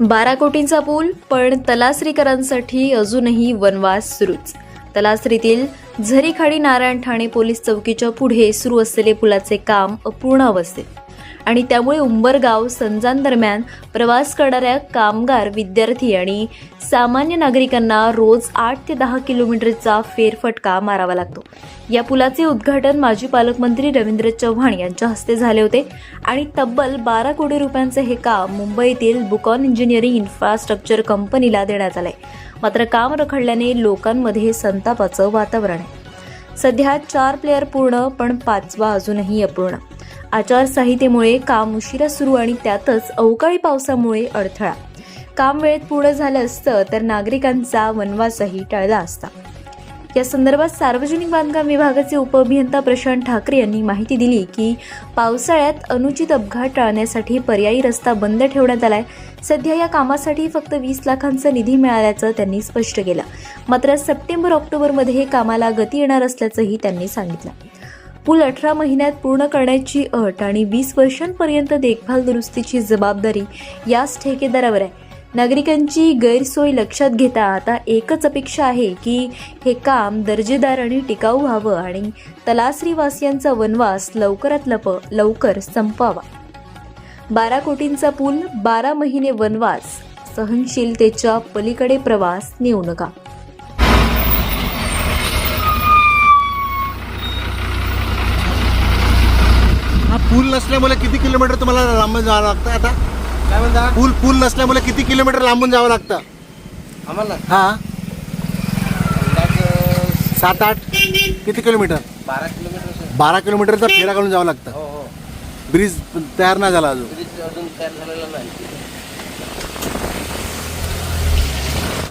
बारा कोटींचा पूल पण तलासरीकरांसाठी अजूनही वनवास सुरूच. तलासरीतील झरीखाडी नारायण ठाणे पोलीस चौकीच्या पुढे सुरू असलेले पुलाचे काम अपूर्ण अवस्थेत. आणि त्यामुळे उंबरगाव संजांदरम्यान प्रवास करणाऱ्या कामगार विद्यार्थी आणि सामान्य नागरिकांना रोज आठ ते दहा किलोमीटरचा फेरफटका मारावा लागतो. या पुलाचे उद्घाटन माजी पालकमंत्री रवींद्र चव्हाण यांच्या हस्ते झाले होते आणि तब्बल बारा कोटी रुपयांचे हे काम मुंबईतील बुकॉन इंजिनिअरिंग इन्फ्रास्ट्रक्चर कंपनीला देण्यात आलंय. मात्र काम रखडल्याने लोकांमध्ये संतापाचं वातावरण आहे. सध्या चार प्लेयर पूर्ण पण पाचवा अजूनही अपूर्ण. आचारसंहितेमुळे काम उशिरा सुरू आणि त्यातच अवकाळी पावसामुळे अडथळा. काम वेळेत पूर्ण झालं असतं तर नागरिकांचा वनवासही टळला असता. या संदर्भात सार्वजनिक बांधकाम विभागाचे उपअभियंता प्रशांत ठाकरे यांनी माहिती दिली की पावसाळ्यात अनुचित अपघात टाळण्यासाठी पर्यायी रस्ता बंद ठेवण्यात आलाय. सध्या या कामासाठी फक्त वीस लाखांचा निधी मिळाल्याचं त्यांनी स्पष्ट केलं. मात्र सप्टेंबर ऑक्टोबरमध्ये हे कामाला गती येणार असल्याचंही त्यांनी सांगितलं. पूल अठरा महिन्यात पूर्ण करण्याची अट आणि वीस वर्षांपर्यंत देखभाल दुरुस्तीची जबाबदारी याच ठेकेदारावर आहे. नागरिकांची गैरसोय लक्षात घेता आता एकच अपेक्षा आहे की हे काम दर्जेदार आणि टिकाऊ व्हावं आणि तलासरीवासियांचा वनवास लवकरात लप लवकर संपावा. बारा कोटींचा पूल बारा महिने वनवास सहनशीलतेच्या पलीकडे प्रवास नेऊ नका. पूल नसल्यामुळे किती किलोमीटर तुम्हाला लांबून जावं लागतं आता? काय म्हणता पूल पूल नसल्यामुळे किती किलोमीटर लांबून जावं लागतं? आम्हाला? हा. अंदाज सात आठ? किती किलोमीटर? बारा किलोमीटर असेल. बारा किलोमीटरचा फेरा घालून जावं लागतं. हो हो. ब्रिज तयार नाही झाला अजून. ब्रिज अजून तयार झालेला नाही.